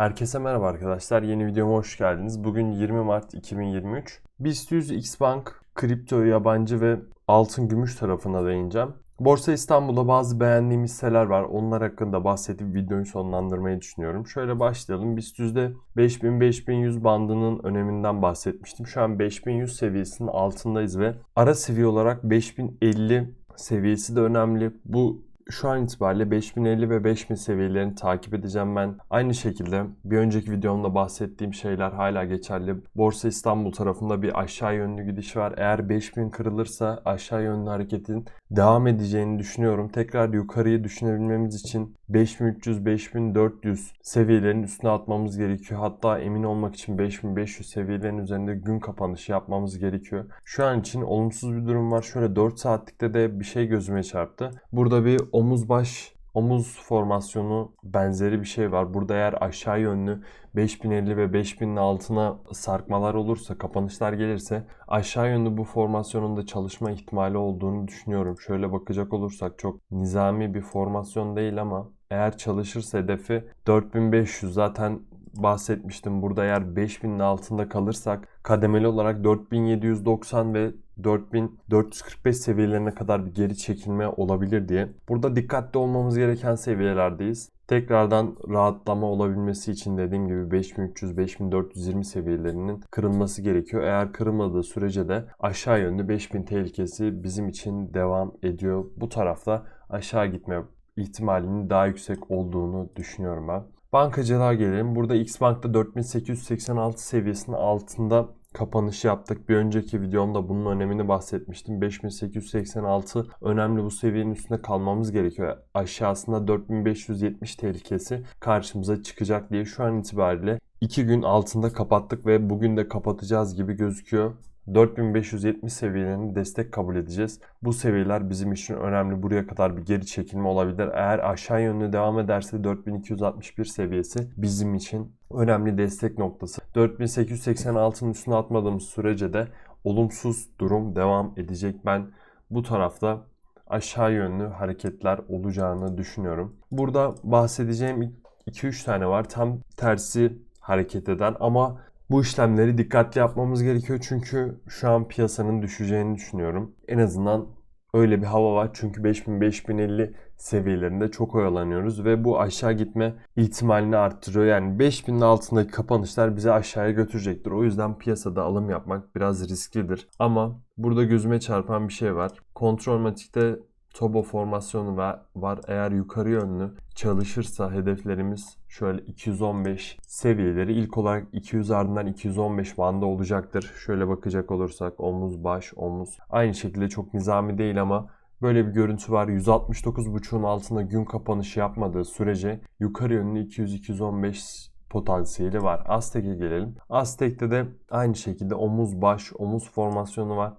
Herkese merhaba arkadaşlar. Yeni videoma hoş geldiniz. Bugün 20 Mart 2023. BIST 100 Xbank kripto, yabancı ve altın gümüş tarafına değineceğim. Borsa İstanbul'da bazı beğendiğim hisseler var. Onlar hakkında bahsedip videoyu sonlandırmayı düşünüyorum. Şöyle başlayalım. BIST 100'de 5000-5100 bandının öneminden bahsetmiştim. Şu an 5100 seviyesinin altındayız ve ara seviye olarak 5050 seviyesi de önemli. Bu şu an itibariyle 5050 ve 5000 seviyelerini takip edeceğim ben. Aynı şekilde bir önceki videomda bahsettiğim şeyler hala geçerli. Borsa İstanbul tarafında bir aşağı yönlü gidiş var. Eğer 5000 kırılırsa aşağı yönlü hareketin devam edeceğini düşünüyorum. Tekrar yukarıyı düşünebilmemiz için 5300-5400 seviyelerin üstüne atmamız gerekiyor. Hatta emin olmak için 5500 seviyelerin üzerinde gün kapanışı yapmamız gerekiyor. Şu an için olumsuz bir durum var. Şöyle 4 saatlikte de bir şey gözüme çarptı. Burada bir omuz baş omuz formasyonu benzeri bir şey var. Burada eğer aşağı yönlü 5050 ve 5000'in altına sarkmalar olursa, kapanışlar gelirse aşağı yönlü bu formasyonun da çalışma ihtimali olduğunu düşünüyorum. Şöyle bakacak olursak çok nizami bir formasyon değil ama eğer çalışırsa hedefi 4500 zaten bahsetmiştim. Burada eğer 5000'in altında kalırsak kademeli olarak 4790 ve 4445 seviyelerine kadar bir geri çekilme olabilir diye. Burada dikkatli olmamız gereken seviyelerdeyiz. Tekrardan rahatlama olabilmesi için dediğim gibi 5300-5420 seviyelerinin kırılması gerekiyor. Eğer kırılmadığı sürece de aşağı yönlü 5000 tehlikesi bizim için devam ediyor. Bu tarafta aşağı gitme ihtimalinin daha yüksek olduğunu düşünüyorum ben. Bankacılığa gelelim. Burada Xbank'ta 4886 seviyesinin altında kapanış yaptık. Bir önceki videomda bunun önemini bahsetmiştim. 5886 önemli bu seviyenin üstünde kalmamız gerekiyor. Aşağısında 4570 tehlikesi karşımıza çıkacak diye şu an itibariyle 2 gün altında kapattık ve bugün de kapatacağız gibi gözüküyor. 4570 seviyelerini destek kabul edeceğiz. Bu seviyeler bizim için önemli. Buraya kadar bir geri çekilme olabilir. Eğer aşağı yönlü devam ederse 4261 seviyesi bizim için önemli destek noktası. 4886'ın üstüne atmadığımız sürece de olumsuz durum devam edecek. Ben bu tarafta aşağı yönlü hareketler olacağını düşünüyorum. Burada bahsedeceğim 2-3 tane var. Tam tersi hareket eden ama bu işlemleri dikkatli yapmamız gerekiyor çünkü şu an piyasanın düşeceğini düşünüyorum. En azından öyle bir hava var çünkü 5000-5050 seviyelerinde çok oyalanıyoruz ve bu aşağı gitme ihtimalini arttırıyor. Yani 5000'in altındaki kapanışlar bizi aşağıya götürecektir. O yüzden piyasada alım yapmak biraz risklidir. Ama burada gözüme çarpan bir şey var. Kontrol matikte Tobo formasyonu var. Eğer yukarı yönlü çalışırsa hedeflerimiz şöyle 215 seviyeleri ilk olarak 200 ardından 215 bandı olacaktır. Şöyle bakacak olursak omuz baş omuz aynı şekilde çok nizami değil ama Böyle bir görüntü var. 169.5'un altında gün kapanışı yapmadığı sürece yukarı yönlü 200-215 potansiyeli var. Aztek'e gelelim. Aztek'te de aynı şekilde omuz baş omuz formasyonu var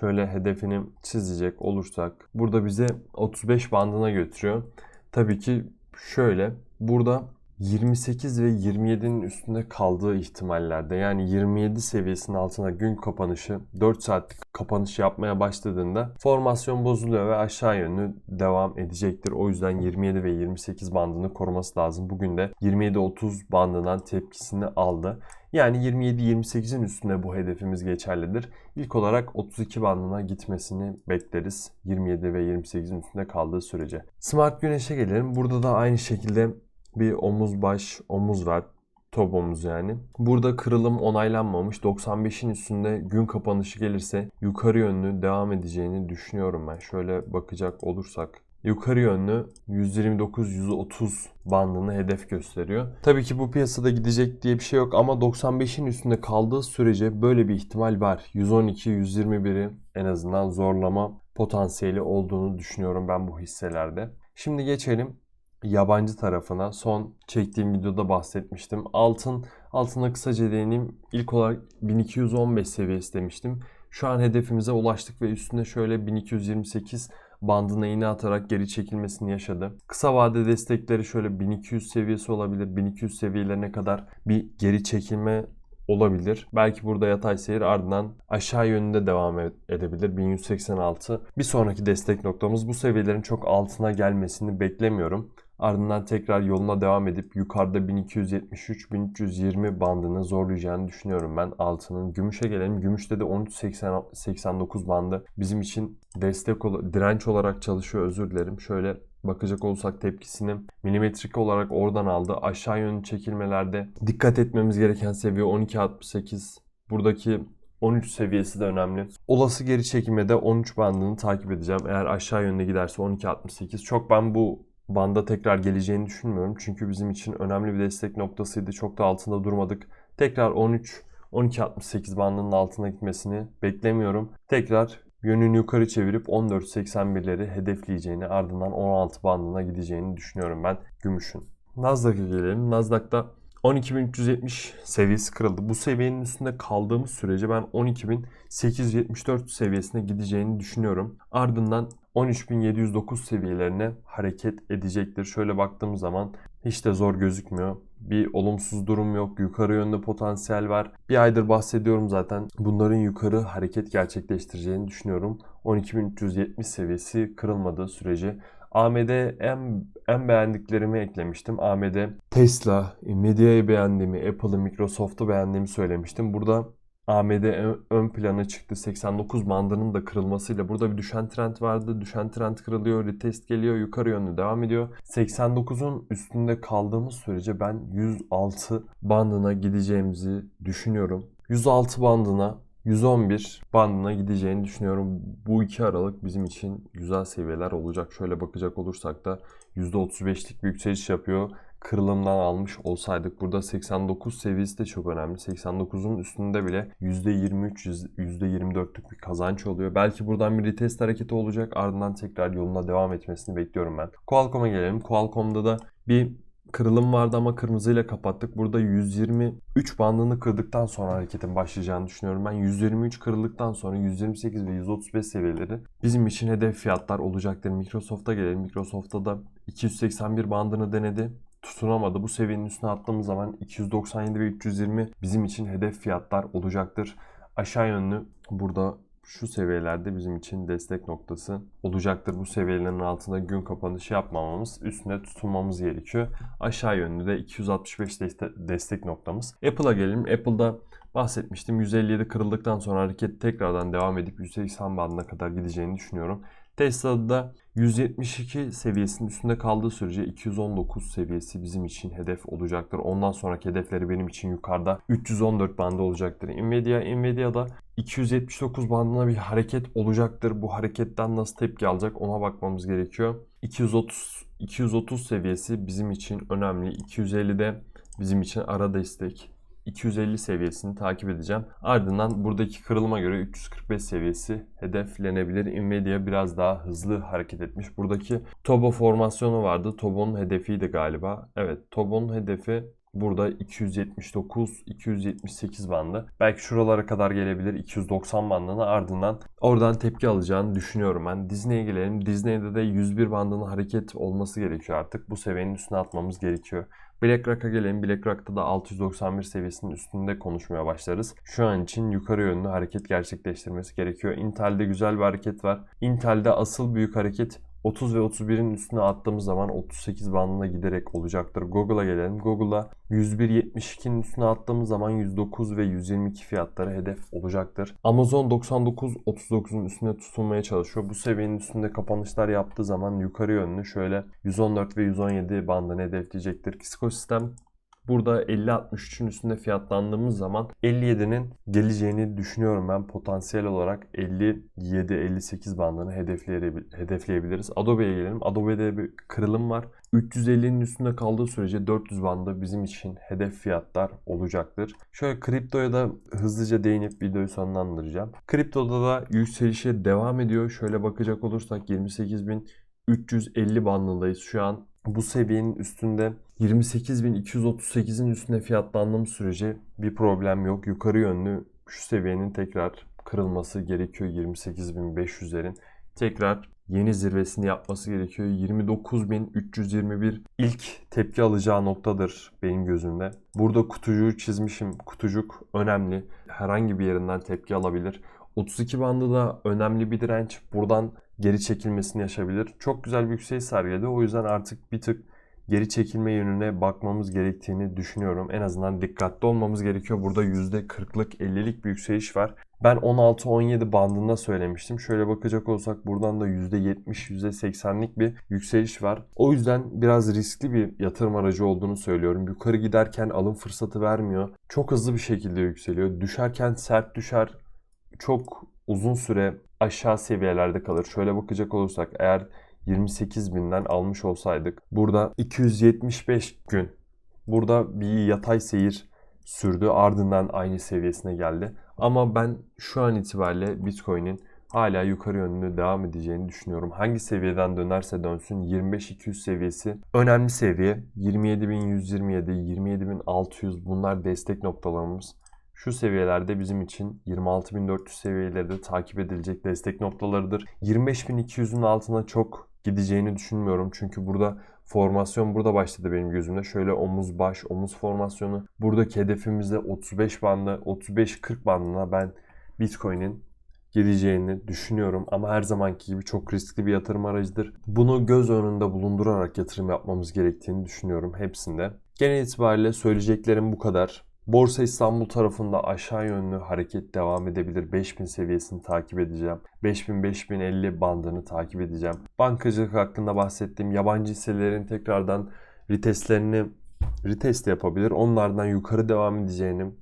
şöyle hedefini çizecek olursak burada bize 35 bandına götürüyor. Tabii ki şöyle burada 28 ve 27'nin üstünde kaldığı ihtimallerde yani 27 seviyesinin altına gün kapanışı 4 saatlik kapanış yapmaya başladığında formasyon bozuluyor ve aşağı yönlü devam edecektir. O yüzden 27 ve 28 bandını koruması lazım. Bugün de 27-30 bandından tepkisini aldı. Yani 27-28'in üstünde bu hedefimiz geçerlidir. İlk olarak 32 bandına gitmesini bekleriz. 27 ve 28'in üstünde kaldığı sürece. Smart Güneş'e gelelim. Burada da aynı şekilde bir omuz baş omuz var. Top omuz yani. Burada kırılım onaylanmamış. 95'in üstünde gün kapanışı gelirse yukarı yönlü devam edeceğini düşünüyorum ben. Şöyle bakacak olursak yukarı yönlü 129-130 bandını hedef gösteriyor. Tabii ki bu piyasada gidecek diye bir şey yok ama 95'in üstünde kaldığı sürece böyle bir ihtimal var. 112-121'i en azından zorlama potansiyeli olduğunu düşünüyorum ben bu hisselerde. Şimdi geçelim yabancı tarafına. Son çektiğim videoda bahsetmiştim. Altın, altına kısaca değineyim. İlk olarak 1215 seviyesi demiştim. Şu an hedefimize ulaştık ve üstüne şöyle 1228 bandına iğne atarak geri çekilmesini yaşadı. Kısa vade destekleri şöyle 1200 seviyesi olabilir. 1200 seviyelerine kadar bir geri çekilme olabilir. Belki burada yatay seyir ardından aşağı yönünde devam edebilir. 1186. Bir sonraki destek noktamız bu seviyelerin çok altına gelmesini beklemiyorum. Ardından tekrar yoluna devam edip yukarıda 1273-1320 bandını zorlayacağını düşünüyorum ben altının. Gümüşe gelelim. Gümüşte de 13.89 bandı bizim için destek ol- direnç olarak çalışıyor özür dilerim. Şöyle bakacak olursak tepkisini milimetrik olarak oradan aldı. Aşağı yönlü çekilmelerde dikkat etmemiz gereken seviye 12.68. Buradaki 13 seviyesi de önemli. Olası geri çekilmede 13 bandını takip edeceğim. Eğer aşağı yönde giderse 12.68. Çok ben bu banda tekrar geleceğini düşünmüyorum. Çünkü bizim için önemli bir destek noktasıydı. Çok da altında durmadık. Tekrar 13 12.68 bandının altına gitmesini beklemiyorum. Tekrar yönünü yukarı çevirip 14.81'leri hedefleyeceğini ardından 16 bandına gideceğini düşünüyorum ben gümüşün. Nasdaq'a gelelim. Nasdaq'ta 12.370 seviyesi kırıldı. Bu seviyenin üstünde kaldığımız sürece ben 12.874 seviyesine gideceğini düşünüyorum. Ardından 13.709 seviyelerine hareket edecektir. Şöyle baktığımız zaman hiç de zor gözükmüyor. Bir olumsuz durum yok. Yukarı yönde potansiyel var. Bir aydır bahsediyorum zaten. Bunların yukarı hareket gerçekleştireceğini düşünüyorum. 12.370 seviyesi kırılmadığı sürece AMD en, en beğendiklerimi eklemiştim. AMD, Tesla, Nvidia'yı beğendiğimi, Apple'ı, Microsoft'u beğendiğimi söylemiştim. Burada AMD ön- plana çıktı. 89 bandının da kırılmasıyla burada bir düşen trend vardı. Düşen trend kırılıyor, retest geliyor, yukarı yönlü devam ediyor. 89'un üstünde kaldığımız sürece ben 106 bandına gideceğimizi düşünüyorum. 106 bandına 111 bandına gideceğini düşünüyorum. Bu iki aralık bizim için güzel seviyeler olacak. Şöyle bakacak olursak da %35'lik bir yükseliş yapıyor. Kırılımdan almış olsaydık burada 89 seviyesi de çok önemli. 89'un üstünde bile %23, %24'lük bir kazanç oluyor. Belki buradan bir retest hareketi olacak. Ardından tekrar yoluna devam etmesini bekliyorum ben. Qualcomm'a gelelim. Qualcomm'da da bir kırılım vardı ama kırmızıyla kapattık. Burada 123 bandını kırdıktan sonra hareketin başlayacağını düşünüyorum. Ben 123 kırıldıktan sonra 128 ve 135 seviyeleri bizim için hedef fiyatlar olacaktır. Microsoft'a gelelim. Microsoft'ta da 281 bandını denedi tutunamadı. Bu seviyenin üstüne attığımız zaman 297 ve 320 bizim için hedef fiyatlar olacaktır. Aşağı yönlü burada şu seviyelerde bizim için destek noktası olacaktır. Bu seviyelerin altında gün kapanışı yapmamamız, üstüne tutunmamız gerekiyor. Aşağı yönlü de 265 deste- destek noktamız. Apple'a gelelim. Apple'da bahsetmiştim. 157 kırıldıktan sonra hareket tekrardan devam edip 180 bandına kadar gideceğini düşünüyorum. Tesla'da da 172 seviyesinin üstünde kaldığı sürece 219 seviyesi bizim için hedef olacaktır. Ondan sonraki hedefleri benim için yukarıda 314 bandı olacaktır. Nvidia, Nvidia'da 279 bandına bir hareket olacaktır. Bu hareketten nasıl tepki alacak ona bakmamız gerekiyor. 230 230 seviyesi bizim için önemli. 250'de bizim için ara destek. 250 seviyesini takip edeceğim. Ardından buradaki kırılma göre 345 seviyesi hedeflenebilir. Nvidia biraz daha hızlı hareket etmiş. Buradaki Tobo formasyonu vardı. Tobo'nun hedefiydi galiba. Evet Tobo'nun hedefi burada 279-278 bandı. Belki şuralara kadar gelebilir 290 bandına ardından oradan tepki alacağını düşünüyorum ben. Disney'e gelelim. Disney'de de 101 bandının hareket olması gerekiyor artık. Bu seviyenin üstüne atmamız gerekiyor. BlackRock'a gelelim. BlackRock'ta da 691 seviyesinin üstünde konuşmaya başlarız. Şu an için yukarı yönlü hareket gerçekleştirmesi gerekiyor. Intel'de güzel bir hareket var. Intel'de asıl büyük hareket 30 ve 31'in üstüne attığımız zaman 38 bandına giderek olacaktır. Google'a gelelim. Google'a 101.72'nin üstüne attığımız zaman 109 ve 122 fiyatları hedef olacaktır. Amazon 99.39'un üstüne tutunmaya çalışıyor. Bu seviyenin üstünde kapanışlar yaptığı zaman yukarı yönlü şöyle 114 ve 117 bandını hedefleyecektir. Cisco sistem Burada 50-63'ün üstünde fiyatlandığımız zaman 57'nin geleceğini düşünüyorum ben. Potansiyel olarak 57-58 bandını hedefleyebil- hedefleyebiliriz. Adobe'ye gelelim. Adobe'de bir kırılım var. 350'nin üstünde kaldığı sürece 400 bandı bizim için hedef fiyatlar olacaktır. Şöyle kriptoya da hızlıca değinip videoyu sonlandıracağım. Kriptoda da yükselişe devam ediyor. Şöyle bakacak olursak 28.350 bandındayız şu an bu seviyenin üstünde 28.238'in üstünde fiyatlandığımız sürece bir problem yok. Yukarı yönlü şu seviyenin tekrar kırılması gerekiyor 28.500'lerin. Tekrar yeni zirvesini yapması gerekiyor. 29.321 ilk tepki alacağı noktadır benim gözümde. Burada kutucuğu çizmişim. Kutucuk önemli. Herhangi bir yerinden tepki alabilir. 32 bandı da önemli bir direnç. Buradan geri çekilmesini yaşayabilir. Çok güzel bir yükseliş sergiledi. O yüzden artık bir tık geri çekilme yönüne bakmamız gerektiğini düşünüyorum. En azından dikkatli olmamız gerekiyor. Burada %40'lık 50'lik bir yükseliş var. Ben 16-17 bandında söylemiştim. Şöyle bakacak olsak buradan da %70, %80'lik bir yükseliş var. O yüzden biraz riskli bir yatırım aracı olduğunu söylüyorum. Yukarı giderken alım fırsatı vermiyor. Çok hızlı bir şekilde yükseliyor. Düşerken sert düşer. Çok uzun süre aşağı seviyelerde kalır. Şöyle bakacak olursak eğer 28 binden almış olsaydık burada 275 gün burada bir yatay seyir sürdü ardından aynı seviyesine geldi. Ama ben şu an itibariyle Bitcoin'in hala yukarı yönlü devam edeceğini düşünüyorum. Hangi seviyeden dönerse dönsün 25-200 seviyesi önemli seviye. 27.127, 27.600 bunlar destek noktalarımız. Şu seviyelerde bizim için 26.400 seviyeleri de takip edilecek destek noktalarıdır. 25.200'ün altına çok gideceğini düşünmüyorum. Çünkü burada formasyon burada başladı benim gözümde. Şöyle omuz baş omuz formasyonu. Buradaki hedefimizde 35 bandı 35-40 bandına ben Bitcoin'in geleceğini düşünüyorum ama her zamanki gibi çok riskli bir yatırım aracıdır. Bunu göz önünde bulundurarak yatırım yapmamız gerektiğini düşünüyorum hepsinde. Genel itibariyle söyleyeceklerim bu kadar. Borsa İstanbul tarafında aşağı yönlü hareket devam edebilir. 5000 seviyesini takip edeceğim. 5000-5050 bandını takip edeceğim. Bankacılık hakkında bahsettiğim yabancı hisselerin tekrardan retestlerini retest yapabilir. Onlardan yukarı devam edeceğini,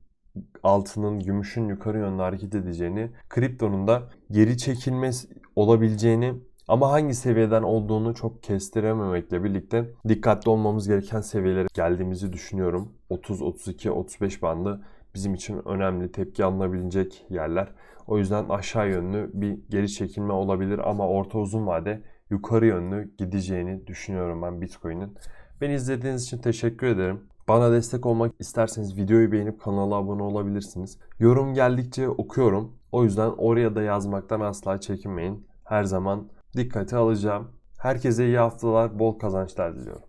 altının, gümüşün yukarı yönlü hareket edeceğini, kriptonun da geri çekilme olabileceğini ama hangi seviyeden olduğunu çok kestirememekle birlikte dikkatli olmamız gereken seviyelere geldiğimizi düşünüyorum. 30, 32, 35 bandı bizim için önemli tepki alınabilecek yerler. O yüzden aşağı yönlü bir geri çekilme olabilir ama orta uzun vade yukarı yönlü gideceğini düşünüyorum ben Bitcoin'in. Beni izlediğiniz için teşekkür ederim. Bana destek olmak isterseniz videoyu beğenip kanala abone olabilirsiniz. Yorum geldikçe okuyorum. O yüzden oraya da yazmaktan asla çekinmeyin. Her zaman dikkate alacağım. Herkese iyi haftalar, bol kazançlar diliyorum.